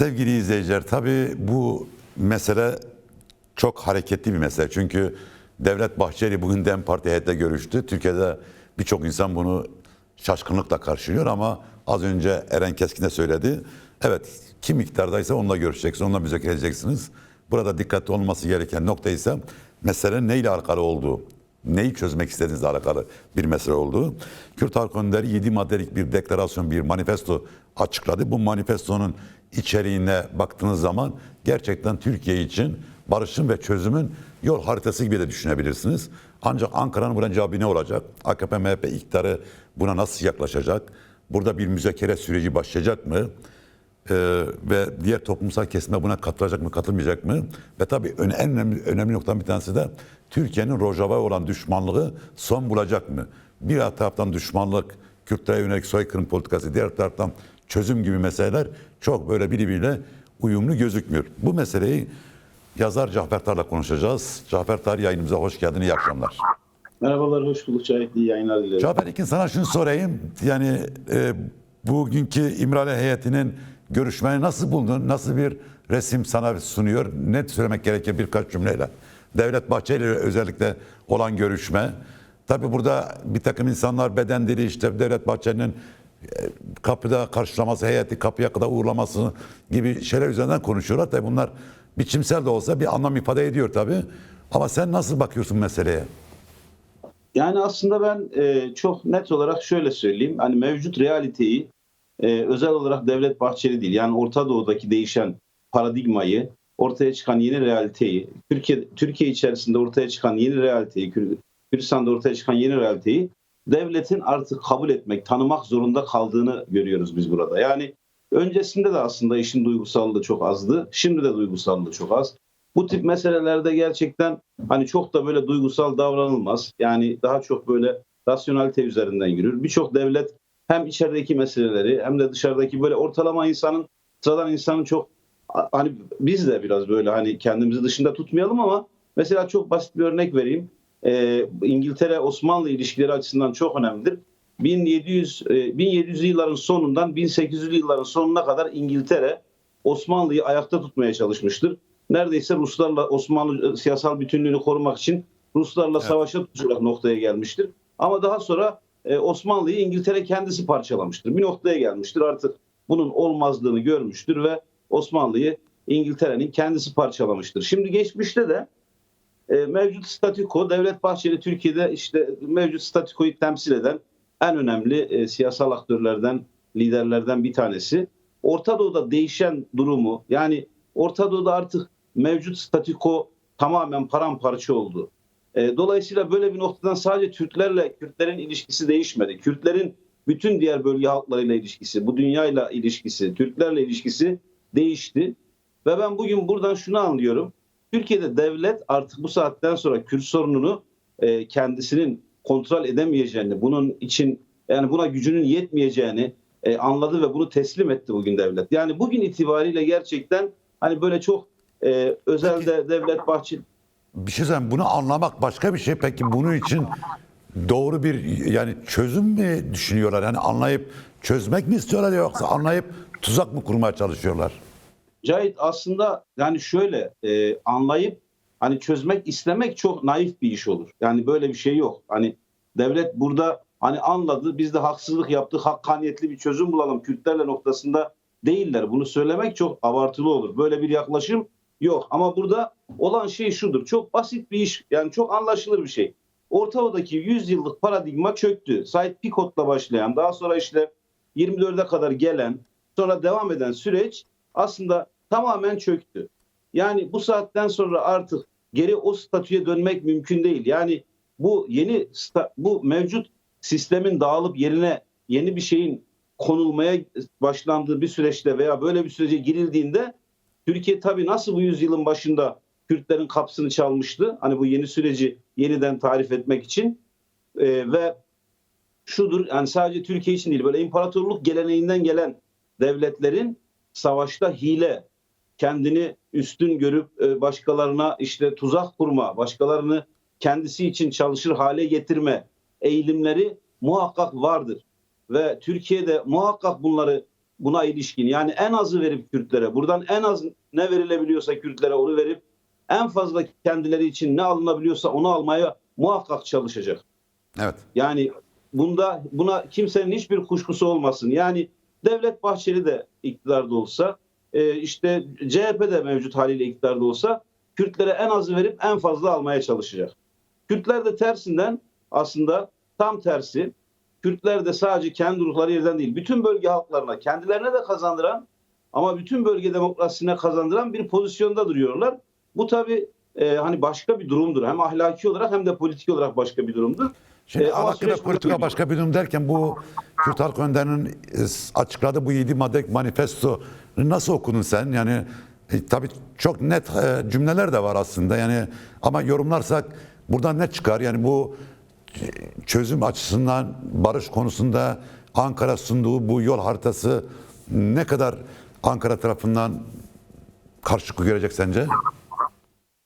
Sevgili izleyiciler tabii bu mesele çok hareketli bir mesele. Çünkü Devlet Bahçeli bugün DEM Parti heyetle görüştü. Türkiye'de birçok insan bunu şaşkınlıkla karşılıyor ama az önce Eren Keskin de söyledi. Evet kim iktidardaysa onunla görüşeceksiniz, onunla müzakere edeceksiniz. Burada dikkatli olması gereken nokta ise meselenin neyle alakalı olduğu, neyi çözmek istediğinizle alakalı bir mesele olduğu. Kürt Halk Önderi 7 maddelik bir deklarasyon, bir manifesto açıkladı. Bu manifestonun içeriğine baktığınız zaman gerçekten Türkiye için barışın ve çözümün yol haritası gibi de düşünebilirsiniz. Ancak Ankara'nın buna cevabı ne olacak? AKP MHP iktidarı buna nasıl yaklaşacak? Burada bir müzakere süreci başlayacak mı? Ee, ve diğer toplumsal kesime buna katılacak mı, katılmayacak mı? Ve tabii en önemli, önemli noktadan bir tanesi de Türkiye'nin Rojava'ya olan düşmanlığı son bulacak mı? Bir taraftan düşmanlık, Kürtlere yönelik soykırım politikası, diğer taraftan çözüm gibi meseleler çok böyle birbiriyle uyumlu gözükmüyor. Bu meseleyi yazar Cafer Tar'la konuşacağız. Cafer Tar yayınımıza hoş geldin, iyi akşamlar. Merhabalar, hoş bulduk. Cahit iyi yayınlar dilerim. Cafer İkin sana şunu sorayım. Yani e, bugünkü İmralı heyetinin görüşmeni nasıl buldun? Nasıl bir resim sana sunuyor? Ne söylemek gerekir birkaç cümleyle? Devlet Bahçeli ile özellikle olan görüşme. Tabi burada bir takım insanlar beden dili işte Devlet Bahçeli'nin kapıda karşılaması, heyeti kapıya kadar uğurlaması gibi şeyler üzerinden konuşuyorlar. Tabi bunlar biçimsel de olsa bir anlam ifade ediyor tabi. Ama sen nasıl bakıyorsun meseleye? Yani aslında ben e, çok net olarak şöyle söyleyeyim. Hani mevcut realiteyi e, özel olarak Devlet Bahçeli değil. Yani Orta Doğu'daki değişen paradigmayı, ortaya çıkan yeni realiteyi, Türkiye Türkiye içerisinde ortaya çıkan yeni realiteyi, Kür- Kürdistan'da ortaya çıkan yeni realiteyi devletin artık kabul etmek, tanımak zorunda kaldığını görüyoruz biz burada. Yani öncesinde de aslında işin duygusallığı çok azdı. Şimdi de duygusallığı çok az. Bu tip meselelerde gerçekten hani çok da böyle duygusal davranılmaz. Yani daha çok böyle rasyonalite üzerinden yürür. Birçok devlet hem içerideki meseleleri hem de dışarıdaki böyle ortalama insanın, sıradan insanın çok hani biz de biraz böyle hani kendimizi dışında tutmayalım ama mesela çok basit bir örnek vereyim. Ee, İngiltere Osmanlı ilişkileri açısından çok önemlidir. 1700 e, 1700'lü yılların sonundan 1800'lü yılların sonuna kadar İngiltere Osmanlı'yı ayakta tutmaya çalışmıştır. Neredeyse Ruslarla Osmanlı e, siyasal bütünlüğünü korumak için Ruslarla savaşa tutacak noktaya gelmiştir. Ama daha sonra e, Osmanlı'yı İngiltere kendisi parçalamıştır. Bir noktaya gelmiştir. Artık bunun olmazlığını görmüştür ve Osmanlı'yı İngiltere'nin kendisi parçalamıştır. Şimdi geçmişte de e, mevcut statüko, Devlet Bahçeli Türkiye'de işte mevcut statükoyu temsil eden en önemli e, siyasal aktörlerden, liderlerden bir tanesi. Orta Doğu'da değişen durumu yani Orta Doğu'da artık mevcut statüko tamamen paramparça oldu. E, dolayısıyla böyle bir noktadan sadece Türklerle Kürtlerin ilişkisi değişmedi. Kürtlerin bütün diğer bölge halklarıyla ilişkisi, bu dünyayla ilişkisi, Türklerle ilişkisi değişti. Ve ben bugün buradan şunu anlıyorum. Türkiye'de devlet artık bu saatten sonra Kürt sorununu e, kendisinin kontrol edemeyeceğini, bunun için yani buna gücünün yetmeyeceğini e, anladı ve bunu teslim etti bugün devlet. Yani bugün itibariyle gerçekten hani böyle çok e, özelde devlet bahçeli Bir şey söyleyeyim. Bunu anlamak başka bir şey. Peki bunun için doğru bir yani çözüm mü düşünüyorlar? Yani anlayıp çözmek mi istiyorlar yoksa anlayıp tuzak mı kurmaya çalışıyorlar? Cahit aslında yani şöyle e, anlayıp hani çözmek istemek çok naif bir iş olur. Yani böyle bir şey yok. Hani devlet burada hani anladı biz de haksızlık yaptık hakkaniyetli bir çözüm bulalım Kürtlerle noktasında değiller. Bunu söylemek çok abartılı olur. Böyle bir yaklaşım yok. Ama burada olan şey şudur. Çok basit bir iş yani çok anlaşılır bir şey. Orta Doğu'daki 100 yıllık paradigma çöktü. Said Picot'la başlayan daha sonra işte 24'e kadar gelen sonra devam eden süreç aslında tamamen çöktü. Yani bu saatten sonra artık geri o statüye dönmek mümkün değil. Yani bu yeni bu mevcut sistemin dağılıp yerine yeni bir şeyin konulmaya başlandığı bir süreçte veya böyle bir sürece girildiğinde Türkiye tabii nasıl bu yüzyılın başında Kürtlerin kapısını çalmıştı. Hani bu yeni süreci yeniden tarif etmek için Ee, ve şudur yani sadece Türkiye için değil böyle imparatorluk geleneğinden gelen devletlerin savaşta hile, kendini üstün görüp e, başkalarına işte tuzak kurma, başkalarını kendisi için çalışır hale getirme eğilimleri muhakkak vardır. Ve Türkiye'de muhakkak bunları buna ilişkin yani en azı verip Kürtlere buradan en az ne verilebiliyorsa Kürtlere onu verip en fazla kendileri için ne alınabiliyorsa onu almaya muhakkak çalışacak. Evet. Yani bunda buna kimsenin hiçbir kuşkusu olmasın. Yani Devlet Bahçeli de iktidarda olsa, e, işte CHP de mevcut haliyle iktidarda olsa Kürtlere en azı verip en fazla almaya çalışacak. Kürtler de tersinden aslında tam tersi. Kürtler de sadece kendi ruhları yerden değil, bütün bölge halklarına, kendilerine de kazandıran ama bütün bölge demokrasisine kazandıran bir pozisyonda duruyorlar. Bu tabii e, hani başka bir durumdur. Hem ahlaki olarak hem de politik olarak başka bir durumdur. Şimdi E, süreç politika başka bir durum derken bu Kürt Halk Önderinin e, açıkladığı bu yedi madde manifesto nasıl okudun sen? Yani e, tabii çok net e, cümleler de var aslında yani ama yorumlarsak buradan ne çıkar? Yani bu e, çözüm açısından barış konusunda Ankara sunduğu bu yol haritası ne kadar Ankara tarafından karşılık görecek sence?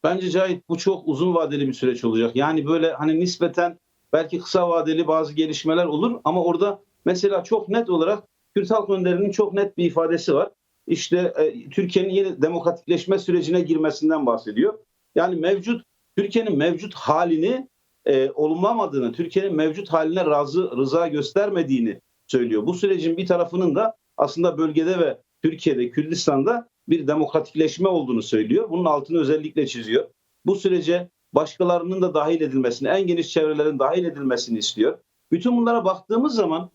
Bence Cahit bu çok uzun vadeli bir süreç olacak. Yani böyle hani nispeten belki kısa vadeli bazı gelişmeler olur ama orada mesela çok net olarak Kürt Halk Önderi'nin çok net bir ifadesi var. İşte e, Türkiye'nin yeni demokratikleşme sürecine girmesinden bahsediyor. Yani mevcut Türkiye'nin mevcut halini e, olumlamadığını, Türkiye'nin mevcut haline razı rıza göstermediğini söylüyor. Bu sürecin bir tarafının da aslında bölgede ve Türkiye'de, Kürdistan'da bir demokratikleşme olduğunu söylüyor. Bunun altını özellikle çiziyor. Bu sürece başkalarının da dahil edilmesini, en geniş çevrelerin dahil edilmesini istiyor. Bütün bunlara baktığımız zaman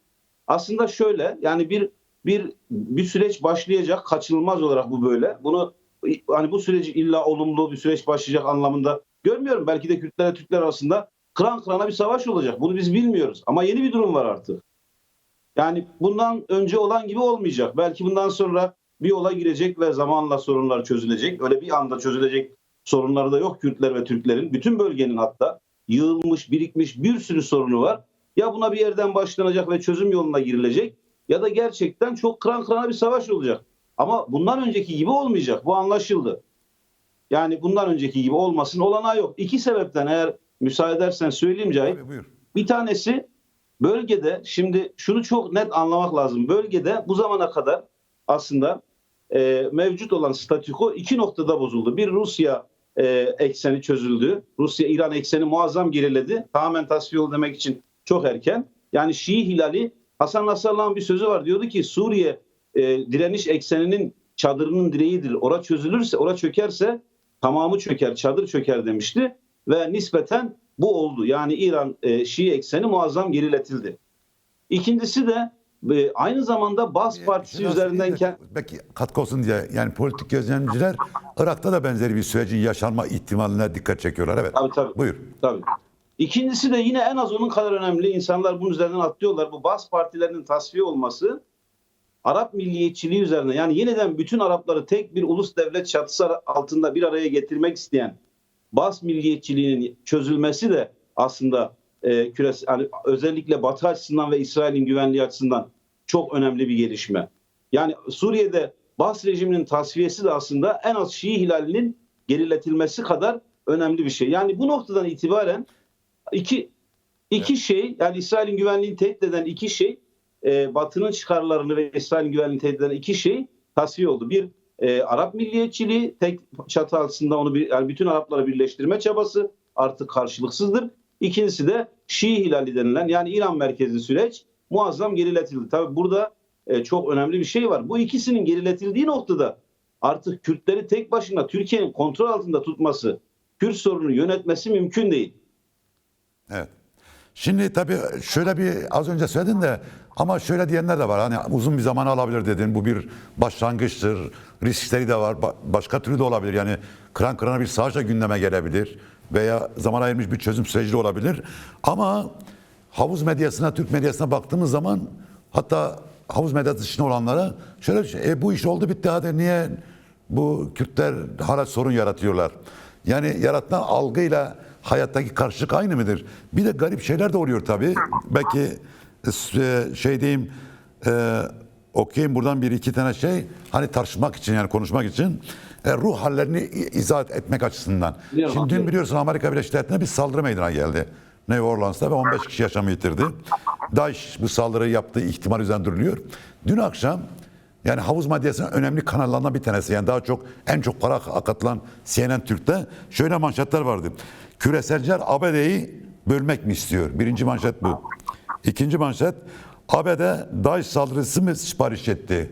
aslında şöyle yani bir bir bir süreç başlayacak kaçınılmaz olarak bu böyle. Bunu hani bu süreci illa olumlu bir süreç başlayacak anlamında görmüyorum. Belki de Kürtlerle Türkler arasında kıran kırana bir savaş olacak. Bunu biz bilmiyoruz. Ama yeni bir durum var artık. Yani bundan önce olan gibi olmayacak. Belki bundan sonra bir yola girecek ve zamanla sorunlar çözülecek. Öyle bir anda çözülecek sorunları da yok Kürtler ve Türklerin. Bütün bölgenin hatta yığılmış, birikmiş bir sürü sorunu var. Ya buna bir yerden başlanacak ve çözüm yoluna girilecek ya da gerçekten çok kıran kırana bir savaş olacak. Ama bundan önceki gibi olmayacak. Bu anlaşıldı. Yani bundan önceki gibi olmasın olanağı yok. İki sebepten eğer müsaade edersen söyleyeyim Cahit. Tabii buyur. Bir tanesi bölgede şimdi şunu çok net anlamak lazım. Bölgede bu zamana kadar aslında e, mevcut olan statüko iki noktada bozuldu. Bir Rusya e, ekseni çözüldü. Rusya-İran ekseni muazzam geriledi. Tamamen tasfiye oldu demek için çok erken. Yani Şii Hilali Hasan Nasrallah'ın bir sözü var. Diyordu ki Suriye e, direniş ekseninin çadırının direğidir. Ora çözülürse, ora çökerse tamamı çöker, çadır çöker demişti. Ve nispeten bu oldu. Yani İran e, Şii ekseni muazzam geriletildi. İkincisi de e, aynı zamanda Bas Partisi Biraz üzerinden de Belki katkı olsun diye yani politik gözlemciler Irak'ta da benzeri bir sürecin yaşanma ihtimaline dikkat çekiyorlar. Evet. Tabii tabii. Buyur. Tabii. İkincisi de yine en az onun kadar önemli. İnsanlar bunun üzerinden atlıyorlar. Bu Bas partilerinin tasfiye olması Arap milliyetçiliği üzerine yani yeniden bütün Arapları tek bir ulus devlet çatısı altında bir araya getirmek isteyen Bas milliyetçiliğinin çözülmesi de aslında e, küres, yani özellikle Batı açısından ve İsrail'in güvenliği açısından çok önemli bir gelişme. Yani Suriye'de Bas rejiminin tasfiyesi de aslında en az Şii hilalinin geriletilmesi kadar önemli bir şey. Yani bu noktadan itibaren iki iki şey yani İsrail'in güvenliğini tehdit eden iki şey e, Batı'nın çıkarlarını ve İsrail'in güvenliğini tehdit eden iki şey tasfiye oldu. Bir e, Arap milliyetçiliği tek çatı altında onu bir, yani bütün Arapları birleştirme çabası artık karşılıksızdır. İkincisi de Şii hilali denilen yani İran merkezli süreç muazzam geriletildi. Tabi burada e, çok önemli bir şey var. Bu ikisinin geriletildiği noktada artık Kürtleri tek başına Türkiye'nin kontrol altında tutması, Kürt sorunu yönetmesi mümkün değil. Evet. Şimdi tabii şöyle bir az önce söyledin de ama şöyle diyenler de var. Hani uzun bir zaman alabilir dedin. Bu bir başlangıçtır. Riskleri de var. Ba- Başka türlü de olabilir. Yani kıran kırana bir savaşla gündeme gelebilir. Veya zaman ayırmış bir çözüm süreci olabilir. Ama havuz medyasına, Türk medyasına baktığımız zaman hatta havuz medyası dışında olanlara şöyle şey, e, bu iş oldu bitti hadi niye bu Kürtler hala sorun yaratıyorlar. Yani yaratılan algıyla hayattaki karşılık aynı mıdır? Bir de garip şeyler de oluyor tabii. Belki e, şey diyeyim e, okuyayım buradan bir iki tane şey hani tartışmak için yani konuşmak için e, ruh hallerini izah etmek açısından. Biliyorum, Şimdi dün biliyorsun Amerika Birleşik Devletleri'ne bir saldırı meydana geldi. New Orleans'ta ve 15 kişi yaşamı yitirdi. DAEŞ bu saldırıyı yaptığı ihtimal üzerinde duruluyor. Dün akşam Yani havuz maddesinin önemli kanallarından bir tanesi. Yani daha çok en çok para akatılan CNN Türk'te şöyle manşetler vardı. Küreselciler ABD'yi bölmek mi istiyor? Birinci manşet bu. İkinci manşet ABD DAEŞ saldırısı mı sipariş etti?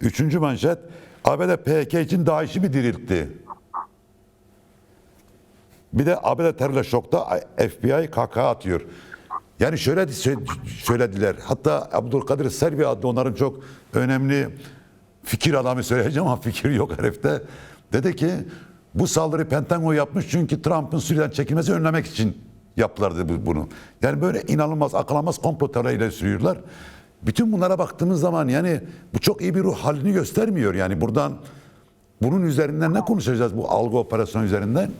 Üçüncü manşet ABD PKK için DAEŞ'i mi diriltti? Bir de ABD terörle şokta FBI KK atıyor. Yani şöyle sö- söylediler. Hatta Abdülkadir Selvi adlı onların çok önemli fikir adamı söyleyeceğim ama fikir yok herifte. Dedi ki bu saldırı Pentagon yapmış çünkü Trump'ın Suriye'den çekilmesi önlemek için yaptılar dedi bu- bunu. Yani böyle inanılmaz akıl almaz komplo teoriyle sürüyorlar. Bütün bunlara baktığımız zaman yani bu çok iyi bir ruh halini göstermiyor. Yani buradan bunun üzerinden ne konuşacağız bu algı operasyonu üzerinden?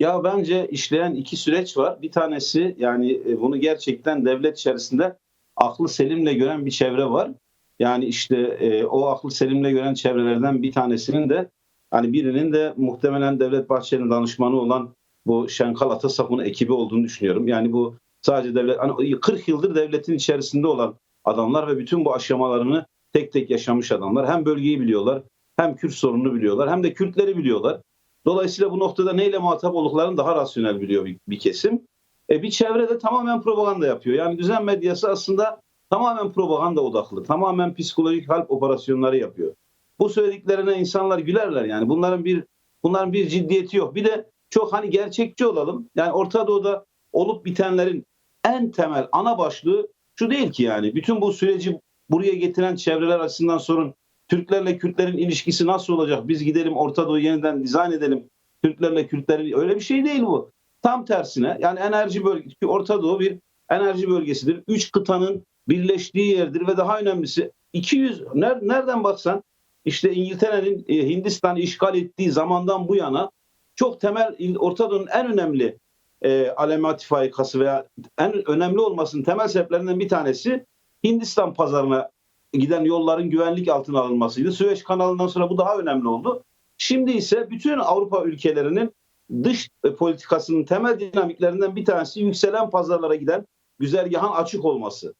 Ya bence işleyen iki süreç var. Bir tanesi yani e, bunu gerçekten devlet içerisinde aklı selimle gören bir çevre var. Yani işte e, o aklı selimle gören çevrelerden bir tanesinin de hani birinin de muhtemelen Devlet Bahçeli'nin danışmanı olan bu Şenkal Atasap'ın ekibi olduğunu düşünüyorum. Yani bu sadece devlet hani 40 yıldır devletin içerisinde olan adamlar ve bütün bu aşamalarını tek tek yaşamış adamlar. Hem bölgeyi biliyorlar, hem Kürt sorununu biliyorlar, hem de Kürtleri biliyorlar. Dolayısıyla bu noktada neyle muhatap olduklarını daha rasyonel biliyor bir, bir kesim. E, bir çevre de tamamen propaganda yapıyor. Yani düzen medyası aslında tamamen propaganda odaklı. Tamamen psikolojik harp operasyonları yapıyor. Bu söylediklerine insanlar gülerler yani. Bunların bir bunların bir ciddiyeti yok. Bir de çok hani gerçekçi olalım. Yani Orta Doğu'da olup bitenlerin en temel ana başlığı şu değil ki yani. Bütün bu süreci buraya getiren çevreler açısından sorun Türklerle Kürtlerin ilişkisi nasıl olacak? Biz gidelim Orta Doğu yeniden dizayn edelim. Türklerle Kürtlerin öyle bir şey değil bu. Tam tersine yani enerji bölgesi Orta Doğu bir enerji bölgesidir. Üç kıtanın birleştiği yerdir ve daha önemlisi 200 ner- nereden baksan işte İngiltere'nin e, Hindistan işgal ettiği zamandan bu yana çok temel Orta Doğu'nun en önemli e, alemat faikası veya en önemli olmasının temel sebeplerinden bir tanesi Hindistan pazarına giden yolların güvenlik altına alınmasıydı. Süveyş kanalından sonra bu daha önemli oldu. Şimdi ise bütün Avrupa ülkelerinin dış politikasının temel dinamiklerinden bir tanesi yükselen pazarlara giden güzergahın açık olması.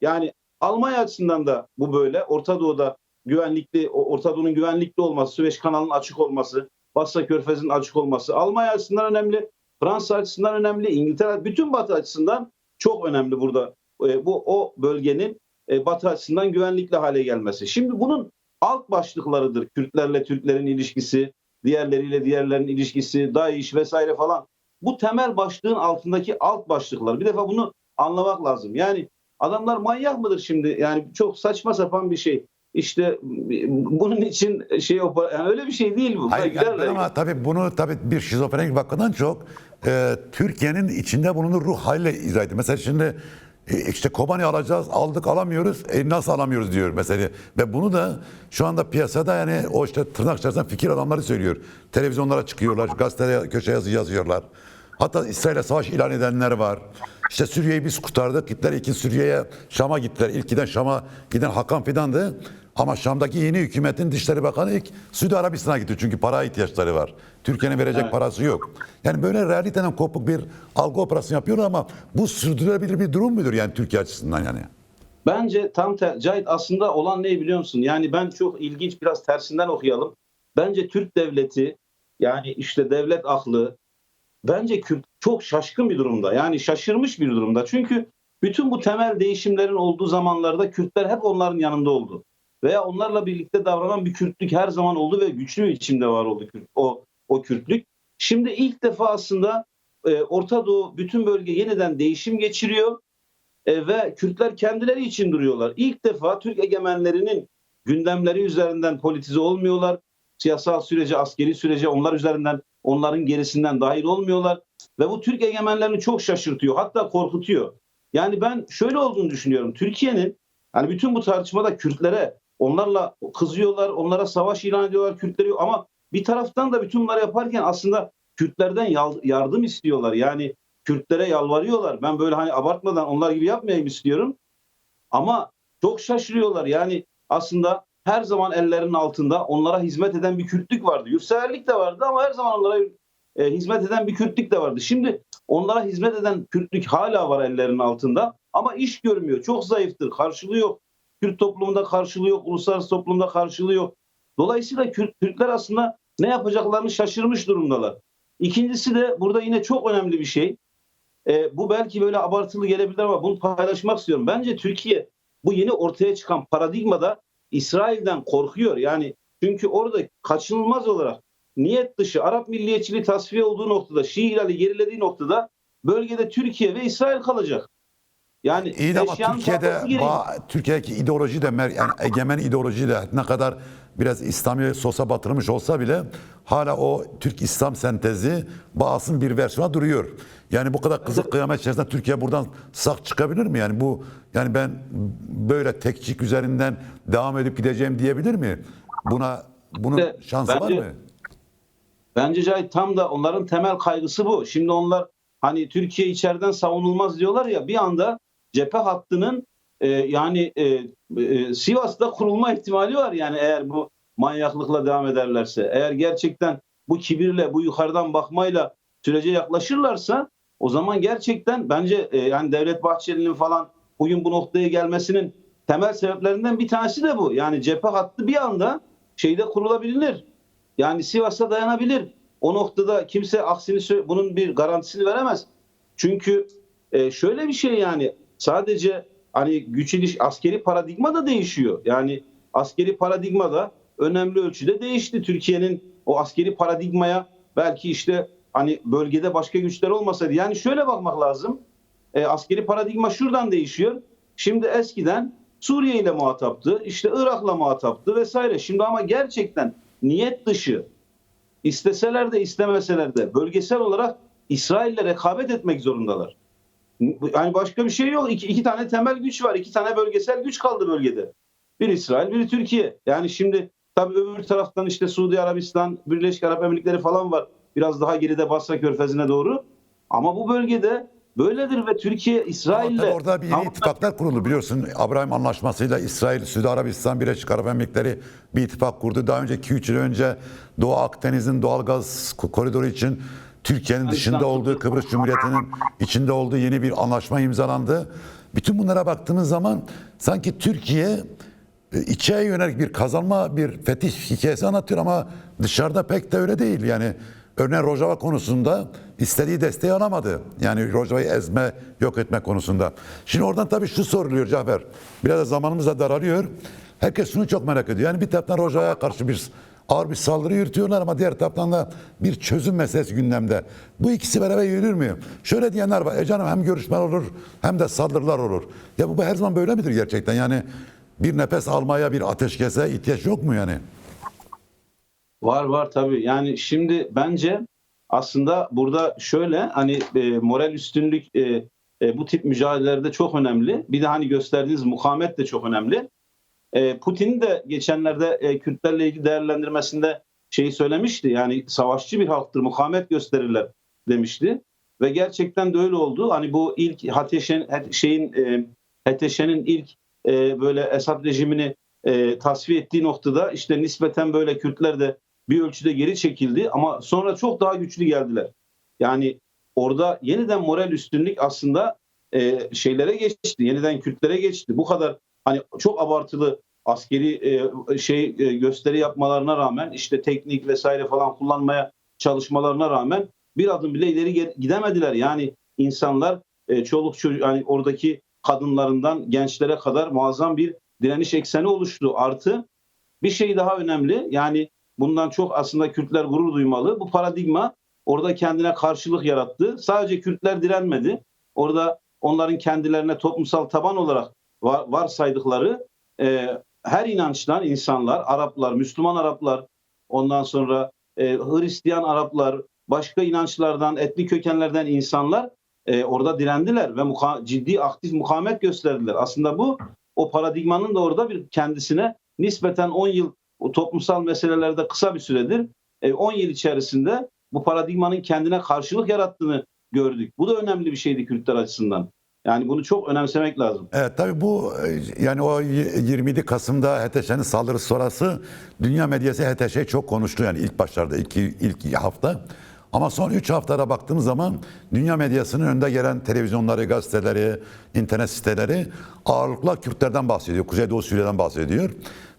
Yani Almanya açısından da bu böyle. Orta Doğu'da güvenlikli, Orta Doğu'nun güvenlikli olması, Süveyş kanalının açık olması, Basra Körfezi'nin açık olması Almanya açısından önemli, Fransa açısından önemli, İngiltere, bütün Batı açısından çok önemli burada. E, bu o bölgenin e, Batı açısından güvenlikli hale gelmesi. Şimdi bunun alt başlıklarıdır. Kürtlerle Türklerin ilişkisi, diğerleriyle diğerlerinin ilişkisi, DAEŞ vesaire falan. Bu temel başlığın altındaki alt başlıklar. Bir defa bunu anlamak lazım. Yani adamlar manyak mıdır şimdi? Yani çok saçma sapan bir şey. İşte bunun için şey yani öyle bir şey değil bu. Hayır yani ama tabii bunu tabii bir şizofrenik bakımdan çok e, Türkiye'nin içinde bulunduğu ruh haliyle izah ediyor. Mesela şimdi e, işte Kobani alacağız, aldık alamıyoruz, e, nasıl alamıyoruz diyor mesela. Ve bunu da şu anda piyasada yani o işte tırnak içerisinde fikir adamları söylüyor. Televizyonlara çıkıyorlar, gazeteye köşe yazı yazıyorlar. Hatta İsrail'e savaş ilan edenler var. İşte Suriye'yi biz kurtardık. Gittiler iki Suriye'ye, Şam'a gittiler. İlk giden Şam'a giden Hakan Fidan'dı. Ama Şam'daki yeni hükümetin Dışişleri Bakanı ilk Suudi Arabistan'a gitti. Çünkü para ihtiyaçları var. Türkiye'nin verecek Evet. parası yok. Yani böyle realiteden kopuk bir algı operasyonu yapıyorlar ama bu sürdürülebilir bir durum mudur yani Türkiye açısından yani? Bence tam ter, Cahit aslında olan ne biliyor musun? Yani ben çok ilginç biraz tersinden okuyalım. Bence Türk devleti yani işte devlet aklı bence Kürt çok şaşkın bir durumda. Yani şaşırmış bir durumda. Çünkü bütün bu temel değişimlerin olduğu zamanlarda Kürtler hep onların yanında oldu. Veya onlarla birlikte davranan bir Kürtlük her zaman oldu ve güçlü bir içinde var oldu o, o Kürtlük. Şimdi ilk defa aslında e, Orta Doğu bütün bölge yeniden değişim geçiriyor e, ve Kürtler kendileri için duruyorlar. İlk defa Türk egemenlerinin gündemleri üzerinden politize olmuyorlar. Siyasal sürece, askeri sürece onlar üzerinden, onların gerisinden dahil olmuyorlar. Ve bu Türk egemenlerini çok şaşırtıyor, hatta korkutuyor. Yani ben şöyle olduğunu düşünüyorum. Türkiye'nin hani bütün bu tartışmada Kürtlere onlarla kızıyorlar, onlara savaş ilan ediyorlar Kürtleri ama bir taraftan da bütün bunları yaparken aslında Kürtlerden yardım istiyorlar. Yani Kürtlere yalvarıyorlar. Ben böyle hani abartmadan onlar gibi yapmayayım istiyorum. Ama çok şaşırıyorlar. Yani aslında her zaman ellerinin altında onlara hizmet eden bir Kürtlük vardı. Yurtseverlik de vardı ama her zaman onlara e, hizmet eden bir Kürtlük de vardı. Şimdi onlara hizmet eden Kürtlük hala var ellerinin altında ama iş görmüyor. Çok zayıftır. Karşılığı yok. Kürt toplumunda karşılığı yok, uluslararası toplumda karşılığı yok. Dolayısıyla Kürt, Türkler aslında ne yapacaklarını şaşırmış durumdalar. İkincisi de burada yine çok önemli bir şey. E, bu belki böyle abartılı gelebilir ama bunu paylaşmak istiyorum. Bence Türkiye bu yeni ortaya çıkan paradigmada İsrail'den korkuyor. Yani çünkü orada kaçınılmaz olarak niyet dışı Arap milliyetçiliği tasfiye olduğu noktada, Şii ihlali gerilediği noktada bölgede Türkiye ve İsrail kalacak. Yani İyi de ama eşyanın Türkiye'de ba- Türkiye'deki ideoloji de mer- yani egemen ideoloji de ne kadar biraz İslami sosa batırmış olsa bile hala o Türk İslam sentezi bağısın bir versiyona duruyor. Yani bu kadar kızıl kıyamet içerisinde Türkiye buradan sağ çıkabilir mi? Yani bu yani ben böyle tekçik üzerinden devam edip gideceğim diyebilir mi? Buna bunun İşte şansı var bence- mı? Bence Cahit tam da onların temel kaygısı bu. Şimdi onlar hani Türkiye içeriden savunulmaz diyorlar ya bir anda cephe hattının e, yani e, e, Sivas'ta kurulma ihtimali var yani eğer bu manyaklıkla devam ederlerse. Eğer gerçekten bu kibirle bu yukarıdan bakmayla sürece yaklaşırlarsa o zaman gerçekten bence e, yani Devlet Bahçeli'nin falan bugün bu noktaya gelmesinin temel sebeplerinden bir tanesi de bu. Yani cephe hattı bir anda şeyde kurulabilir. Yani Sivas'a dayanabilir. O noktada kimse aksini bunun bir garantisini veremez. Çünkü e, şöyle bir şey yani sadece hani güç iliş askeri paradigma da değişiyor. Yani askeri paradigma da önemli ölçüde değişti. Türkiye'nin o askeri paradigmaya belki işte hani bölgede başka güçler olmasaydı. Yani şöyle bakmak lazım. E, askeri paradigma şuradan değişiyor. Şimdi eskiden Suriye ile muhataptı, işte Irak'la muhataptı vesaire. Şimdi ama gerçekten niyet dışı isteseler de istemeseler de bölgesel olarak İsrail'le rekabet etmek zorundalar. Yani başka bir şey yok. İki, iki tane temel güç var. iki tane bölgesel güç kaldı bölgede. Bir İsrail, biri Türkiye. Yani şimdi tabii öbür taraftan işte Suudi Arabistan, Birleşik Arap Emirlikleri falan var. Biraz daha geride Basra Körfezi'ne doğru. Ama bu bölgede böyledir ve Türkiye İsrail'le orada bir yeni ittifaklar kuruldu biliyorsun. Abraham Anlaşması'yla İsrail, Suudi Arabistan, Birleşik Arap Emirlikleri bir ittifak kurdu. Daha önce 2-3 yıl önce Doğu Akdeniz'in doğalgaz koridoru için Türkiye'nin dışında olduğu Kıbrıs Cumhuriyeti'nin içinde olduğu yeni bir anlaşma imzalandı. Bütün bunlara baktığımız zaman sanki Türkiye içe yönelik bir kazanma, bir fetiş hikayesi anlatıyor ama dışarıda pek de öyle değil. Yani örneğin Rojava konusunda istediği desteği alamadı. Yani Rojava'yı ezme, yok etme konusunda. Şimdi oradan tabii şu soruluyor Cafer. Biraz da zamanımız da daralıyor. Herkes şunu çok merak ediyor. Yani bir taraftan Rojava'ya karşı bir ağır bir saldırı yürütüyorlar ama diğer taraftan da bir çözüm meselesi gündemde. Bu ikisi beraber yürür mü? Şöyle diyenler var. E canım hem görüşmeler olur hem de saldırılar olur. Ya bu, bu her zaman böyle midir gerçekten? Yani bir nefes almaya, bir ateşkese ihtiyaç yok mu yani? Var var tabii. Yani şimdi bence aslında burada şöyle hani e, moral üstünlük e, e, bu tip mücadelelerde çok önemli. Bir de hani gösterdiğiniz mukavemet de çok önemli. E, Putin de geçenlerde e, Kürtlerle ilgili değerlendirmesinde şeyi söylemişti. Yani savaşçı bir halktır, mukavemet gösterirler demişti. Ve gerçekten de öyle oldu. Hani bu ilk Hateşen şeyin e, HTŞ'nin ilk e, böyle Esad rejimini e, tasfiye ettiği noktada işte nispeten böyle Kürtler de bir ölçüde geri çekildi ama sonra çok daha güçlü geldiler. Yani orada yeniden moral üstünlük aslında e, şeylere geçti. Yeniden Kürtlere geçti. Bu kadar hani çok abartılı askeri e, şey e, gösteri yapmalarına rağmen işte teknik vesaire falan kullanmaya çalışmalarına rağmen bir adım bile ileri gidemediler. Yani insanlar e, çoluk çocuk yani oradaki kadınlarından gençlere kadar muazzam bir direniş ekseni oluştu. Artı bir şey daha önemli. Yani bundan çok aslında Kürtler gurur duymalı. Bu paradigma orada kendine karşılık yarattı. Sadece Kürtler direnmedi. Orada onların kendilerine toplumsal taban olarak var, varsaydıkları e, her inançtan insanlar, Araplar, Müslüman Araplar, ondan sonra e, Hristiyan Araplar, başka inançlardan, etnik kökenlerden insanlar e, orada direndiler ve muka- ciddi aktif mukavemet gösterdiler. Aslında bu o paradigmanın da orada bir kendisine nispeten 10 yıl o toplumsal meselelerde kısa bir süredir e, 10 yıl içerisinde bu paradigmanın kendine karşılık yarattığını gördük. Bu da önemli bir şeydi Kürtler açısından. Yani bunu çok önemsemek lazım. Evet tabii bu e, yani o y- 27 Kasım'da HTŞ'nin saldırısı sonrası dünya medyası HTŞ'yi çok konuştu yani ilk başlarda ilk, ilk hafta. Ama son 3 haftada baktığımız zaman dünya medyasının önde gelen televizyonları, gazeteleri, internet siteleri ağırlıkla Kürtlerden bahsediyor. Kuzeydoğu Suriye'den bahsediyor.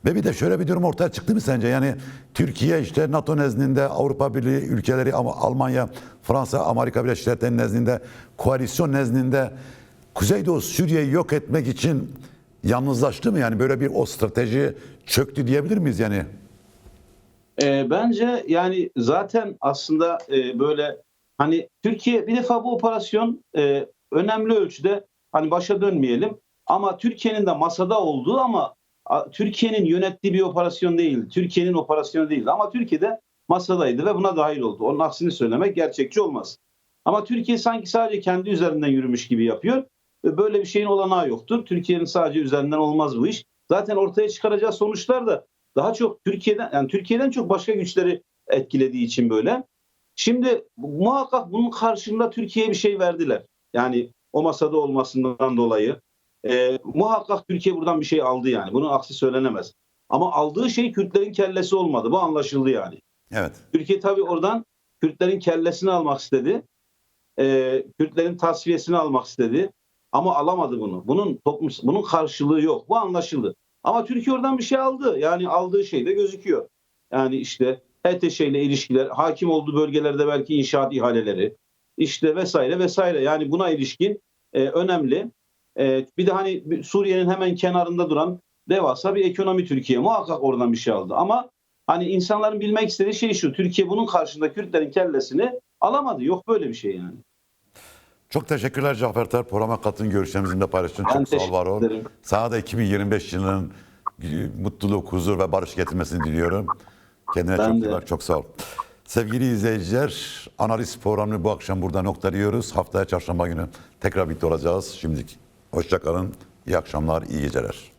Ve bir de şöyle bir durum ortaya çıktı mı sence? Yani Türkiye işte NATO nezdinde Avrupa Birliği ülkeleri ama Almanya, Fransa, Amerika Birleşik Devletleri nezdinde koalisyon nezdinde Kuzeydoğu Suriye'yi yok etmek için yalnızlaştı mı? Yani böyle bir o strateji çöktü diyebilir miyiz yani? E, bence yani zaten aslında e, böyle hani Türkiye bir defa bu operasyon e, önemli ölçüde hani başa dönmeyelim ama Türkiye'nin de masada olduğu ama Türkiye'nin yönettiği bir operasyon değil. Türkiye'nin operasyonu değildi ama Türkiye'de masadaydı ve buna dahil oldu. Onun aksini söylemek gerçekçi olmaz. Ama Türkiye sanki sadece kendi üzerinden yürümüş gibi yapıyor. Ve böyle bir şeyin olanağı yoktur. Türkiye'nin sadece üzerinden olmaz bu iş. Zaten ortaya çıkaracağı sonuçlar da daha çok Türkiye'den yani Türkiye'den çok başka güçleri etkilediği için böyle. Şimdi muhakkak bunun karşılığında Türkiye'ye bir şey verdiler. Yani o masada olmasından dolayı e, muhakkak Türkiye buradan bir şey aldı yani. Bunun aksi söylenemez. Ama aldığı şey Kürtlerin kellesi olmadı. Bu anlaşıldı yani. Evet. Türkiye tabii oradan Kürtlerin kellesini almak istedi. Ee, Kürtlerin tasfiyesini almak istedi. Ama alamadı bunu. Bunun toplum, bunun karşılığı yok. Bu anlaşıldı. Ama Türkiye oradan bir şey aldı. Yani aldığı şey de gözüküyor. Yani işte HTŞ ile ilişkiler, hakim olduğu bölgelerde belki inşaat ihaleleri, işte vesaire vesaire. Yani buna ilişkin e, önemli. E, bir de hani Suriye'nin hemen kenarında duran devasa bir ekonomi Türkiye. Muhakkak oradan bir şey aldı. Ama Hani insanların bilmek istediği şey şu. Türkiye bunun karşında Kürtlerin kellesini alamadı. Yok böyle bir şey yani. Çok teşekkürler Cafer Ter. Programa katıldın, görüşlerimizi de paylaştın. Ben Çok sağ ol, var ol. Sana da 2025 yılının mutluluk, huzur ve barış getirmesini diliyorum. Kendine Ben çok de. çok sağ ol. Sevgili izleyiciler, analiz programını bu akşam burada noktalıyoruz. Haftaya çarşamba günü tekrar birlikte olacağız. Şimdilik hoşça kalın, iyi akşamlar, iyi geceler.